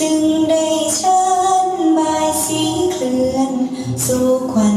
จึงได้เชิญใบสีเคลื่อน สู่ควัน